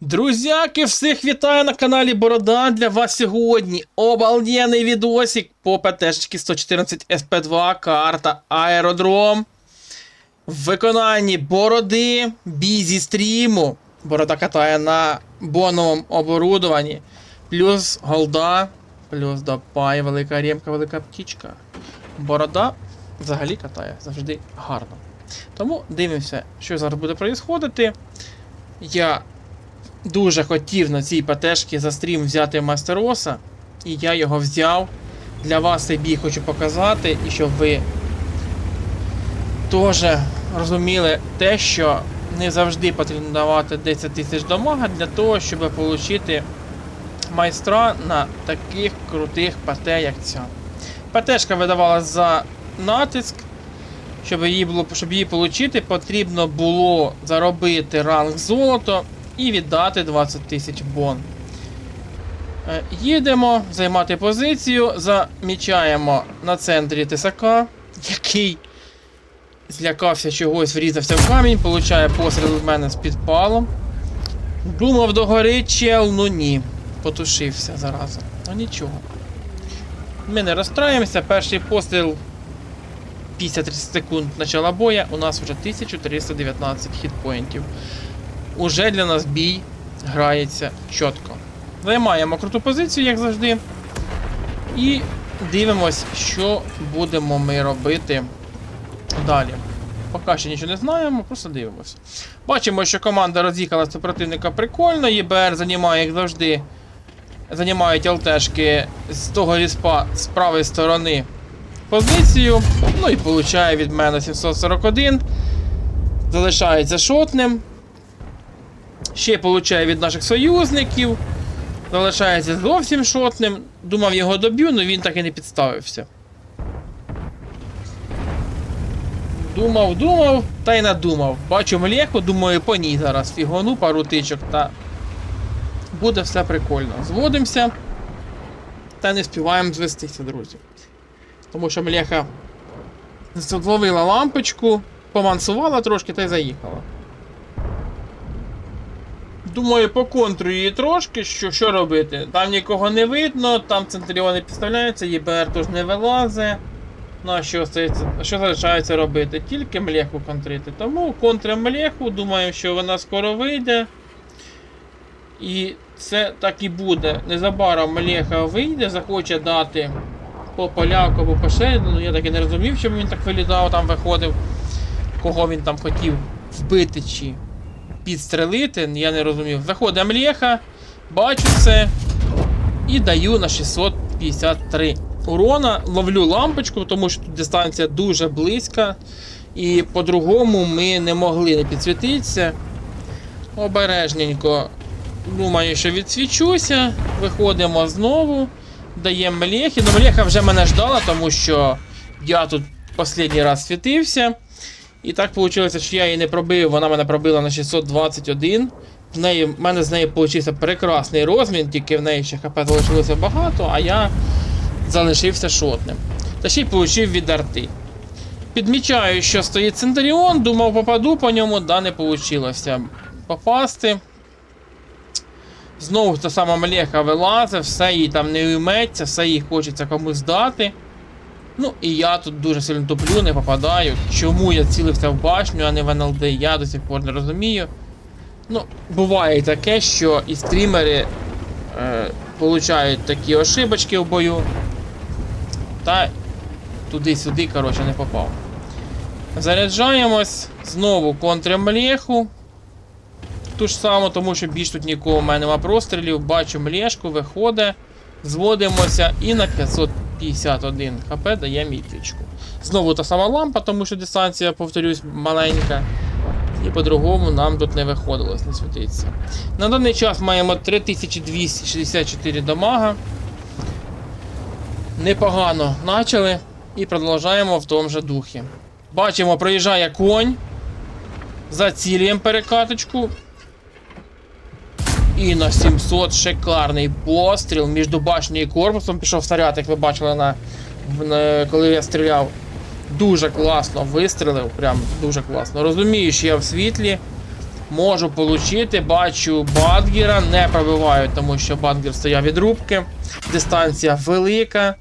Друзяки, всіх вітаю на каналі Борода. Для вас сьогодні обалденний відосик по ПТшечки 114 СП2, карта Аеродром. В виконанні бороди, бій зі стріму. Борода катає на боновому оборудованні. Плюс голда, плюс допай, велика ремка, велика птічка. Борода взагалі катає завжди гарно. Тому дивимося, що зараз буде происходити. Я дуже хотів на цій ПТшці за стрім взяти Мастероса, і я його взяв. Для вас цей хочу показати, і щоб ви теж розуміли те, що не завжди потрібно давати 10 тисяч дамага для того, щоб отримати майстра на таких крутих ПТ, як ця. ПТшка видавалась за натиск. Щоб її було, щоб її отримати, потрібно було заробити ранг золото і віддати 20 тисяч бон. Е, Їдемо займати позицію, замічаємо на центрі тисака, який злякався чогось, врізався в камінь, получає постріл в мене з підпалом. Думав догорить чел, ну ні. Потушився зараза. Ну нічого. Ми не розстраємося, перший постріл 50-30 секунд начала боя, у нас вже 1319 хітпоінтів. Уже для нас бій грається чітко. Займаємо круту позицію, як завжди. І дивимось, що будемо ми робити далі. Поки ще нічого не знаємо, просто дивимося. Бачимо, що команда роз'їхалася до противника прикольно, ЄБР займає, як завжди, займають ЛТшки з того ріспа з правої сторони позицію. Ну і получає від мене 741. Залишається шотним. Ще получає від наших союзників. Залишається зовсім шотним. Думав його доб'ю, але він так і не підставився. Думав, думав, та й надумав. Бачу млєху, думаю, по ній зараз фігону пару тичок та буде все прикольно. Зводимося та не співаємо звестися, друзі. Тому що млєха зловила лампочку, помансувала трошки та й заїхала. Думаю, по контру її трошки, що, що робити? Там нікого не видно, там центріони підставляються, ЄБР теж не вилазить. Ну а що, остається- що залишається робити? Тільки млеху контрити. Тому контрим млеху, думаю, що вона скоро вийде. І це так і буде. Незабаром млеха вийде, захоче дати по поляку або по Шейдену. Я так і не розумів, чому він так вилітав, там виходив, кого він там хотів вбити чи підстрелити, я не розумів. Заходить млеха, бачу це і даю на 653 урона. Ловлю лампочку, тому що тут дистанція дуже близька. І по-другому ми не могли не підсвітитися. Обережненько. Думаю, що відсвічуся. Виходимо знову. Даємо млехи. Ну, млеха вже мене ждала, тому що я тут останній раз світився. І так вийшло, що я її не пробив, вона мене пробила на 621. В неї, в мене з неї вийшов прекрасний розмін, тільки в неї ще хп залишилося багато, а я залишився шотним. Та ще й отримав від арти. Підмічаю, що стоїть Центуріон, думав, попаду по ньому, да не вийшло попасти. Знову та сама Млеха вилазить, все їй там не уйметься, все їй хочеться комусь дати. Ну і я тут дуже сильно топлю, не попадаю. Чому я цілився в башню, а не в НЛД, я до сих пор не розумію. Ну, буває таке, що і стрімери е, получають такі ошибочки в бою. Та туди-сюди, коротше, не попав. Заряджаємось, знову контрим млєху. Ту ж саму, тому що більш тут нікого в мене нема прострілів. Бачу млєшку, виходить, зводимося і на 551 хп дає міточку. Знову та сама лампа, тому що дистанція, повторюсь, маленька. І по-другому нам тут не виходилось не світиться. На даний час маємо 3264 дамага. Непогано почали і продовжуємо в тому же духі. Бачимо, проїжджає конь. Зацілюємо перекаточку. І на 700 шикарний постріл між башнею і корпусом пішов снаряд, як ви бачили, на, на, коли я стріляв. Дуже класно вистрілив, прям дуже класно. Розумію, що я в світлі. можу отримати. Бачу Бадгера, не пробиваю, тому що Бадгер стояв від рубки. Дистанція велика.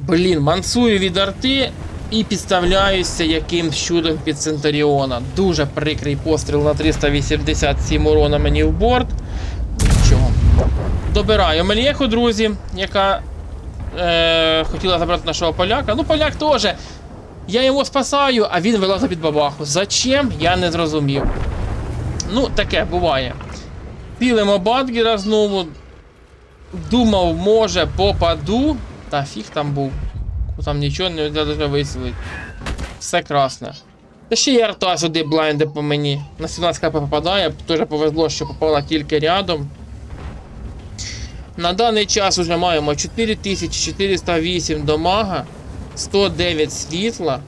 Блін, мансую від арти і підставляюся якимсь чудом під Центуріона. Дуже прикрий постріл на 387 урона мені в борт. Добираю Мельєху, друзі, яка е, хотіла забрати нашого поляка. Ну, поляк теж. Я його спасаю, а він вилазить під бабаху. Зачем? Я не зрозумів. Ну, таке буває. Пілимо Бадгера знову. Думав, може, попаду. Та фіг там був. Там нічого не даже виселить. Все красне. Та ще й арта сюди блайнде по мені. На 17 хп попадає, дуже повезло, що попала тільки рядом. На даний час вже маємо 4408 дамага, 109 світла.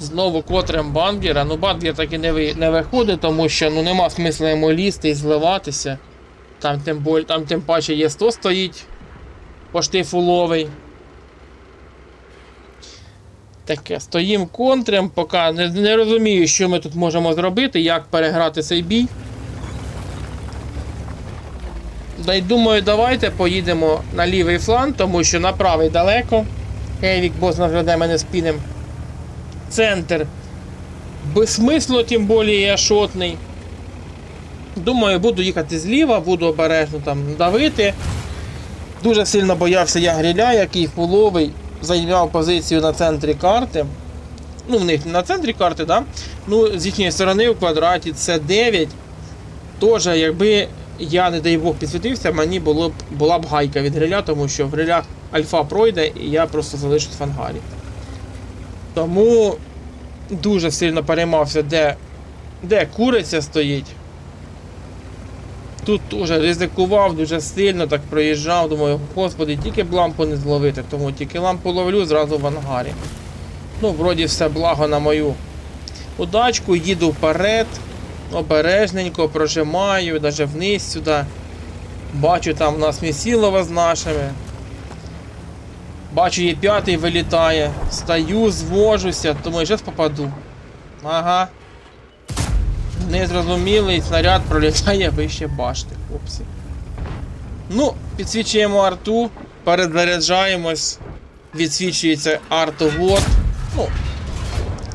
Знову котрем бангера. Ну, бангер так і не, не виходить, тому що ну, нема смисла йому лізти і зливатися. Там тим, боль, там тим паче є 100 стоїть. Пошти фуловий. Таке, стоїм контрем, поки не, не розумію, що ми тут можемо зробити, як переграти цей бій. Да думаю, давайте поїдемо на лівий фланг, тому що на правий далеко. Евік бос нагляде мене спінем. Центр. Безсмисло, тим більше я шотний. Думаю, буду їхати зліва, буду обережно там давити. Дуже сильно боявся я гріля, який фуловий зайняв позицію на центрі карти. Ну, в них на центрі карти, да? Ну, з їхньої сторони в квадраті це 9. Тож, якби я, не дай Бог, підсвітився, мені було б, була б гайка від гриля, тому що в грилях альфа пройде і я просто залишусь в ангарі. Тому дуже сильно переймався, де, де куриця стоїть. Тут уже ризикував дуже сильно, так проїжджав. Думаю, господи, тільки б лампу не зловити, тому тільки лампу ловлю зразу в ангарі. Ну, вроді все благо на мою удачку, їду вперед, обережненько прожимаю, навіть вниз сюди. Бачу там у нас Місілова з нашими. Бачу, є п'ятий вилітає. Стою, звожуся, думаю, зараз попаду. Ага. Незрозумілий снаряд пролітає вище башти, хлопці. Ну, підсвічуємо арту, перезаряджаємось, відсвічується артовод. Ну,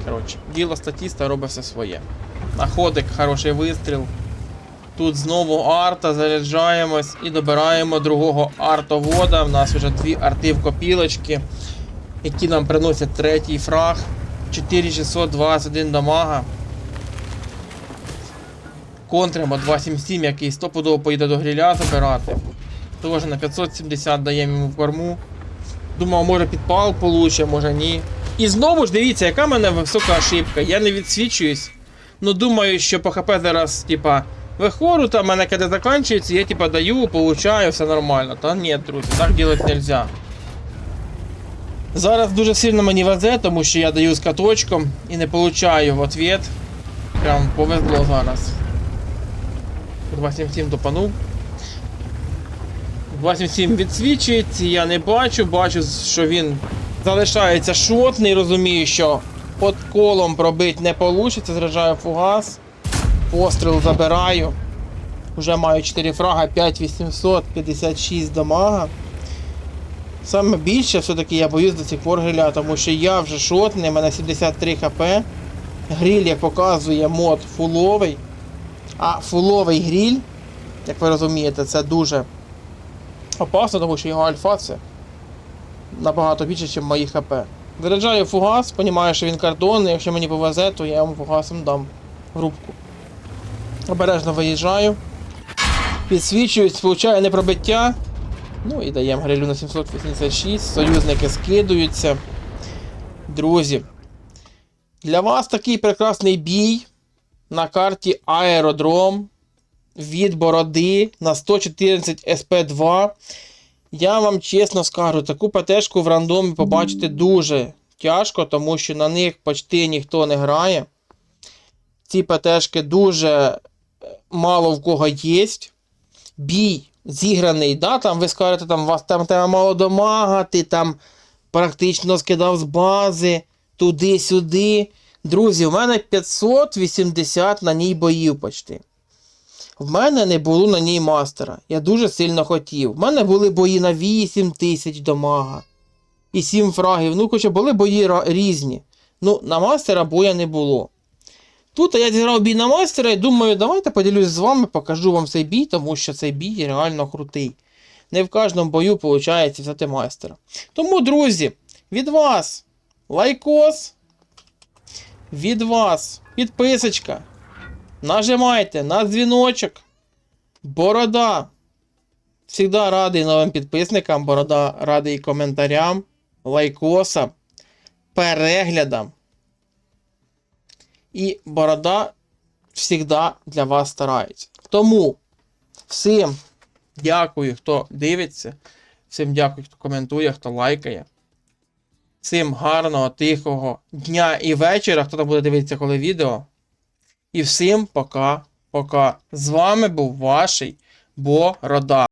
коротше, діло статіста робить все своє. Находик, хороший вистріл. Тут знову арта, заряджаємось і добираємо другого артовода. У нас вже дві арти в копілочки, які нам приносять третій фраг. 4621 дамага. Контримо 277, який стопудово поїде до гріля забирати. Тоже на 570 даємо йому в корму. Думав, може підпал получше, може ні. І знову ж дивіться, яка в мене висока ошибка. Я не відсвічуюсь. Ну думаю, що по ХП зараз, типа, виходу, там мене коли закінчується, я типа даю, получаю, все нормально. Та ні, друзі, так делать нельзя. Зараз дуже сильно мені везе, тому що я даю з каточком і не получаю в ответ. Прям повезло зараз. 277 допанув. 277 відсвічується, я не бачу, бачу, що він залишається шотний, розумію, що під колом пробити не вийде, заряджаю фугас, постріл забираю. Уже маю 4 фрага, 5856 дамага. Саме більше все-таки я боюсь до цих пор гриля, тому що я вже шотний, у мене 73 хп. Гриль, як показує, мод фуловий. А фуловий гріль, як ви розумієте, це дуже опасно, тому що його альфа це набагато більше, ніж мої хп. Заряджаю фугас, розумію, що він картонний, якщо мені повезе, то я йому фугасом дам в рубку. Обережно виїжджаю. Підсвічують, получаю непробиття. Ну і даємо грилю на 786. Союзники скидуються. Друзі. Для вас такий прекрасний бій на карті Аеродром від Бороди на 114 СП2. Я вам чесно скажу, таку ПТшку в рандомі побачити дуже тяжко, тому що на них почти ніхто не грає. Ці ПТшки дуже е, мало в кого є. Бій зіграний, да, там ви скажете, там, у вас там треба мало домага, ти там практично скидав з бази туди-сюди. Друзі, в мене 580 на ній боїв почти. В мене не було на ній мастера. Я дуже сильно хотів. В мене були бої на 8 тисяч домага. І 7 фрагів. Ну, хоча були бої різні. Ну, на мастера боя не було. Тут я зіграв бій на мастера і думаю, давайте поділюсь з вами, покажу вам цей бій, тому що цей бій реально крутий. Не в кожному бою виходить взяти майстера. Тому, друзі, від вас лайкос, від вас підписочка. Нажимайте на дзвіночок. Борода. Всегда радий новим підписникам, борода радий коментарям, лайкосам, переглядам. І борода завжди для вас старається. Тому всім дякую, хто дивиться. Всім дякую, хто коментує, хто лайкає. Всім гарного, тихого дня і вечора, хто там буде дивитися коли відео. І всім пока-пока. З вами був ваший Борода.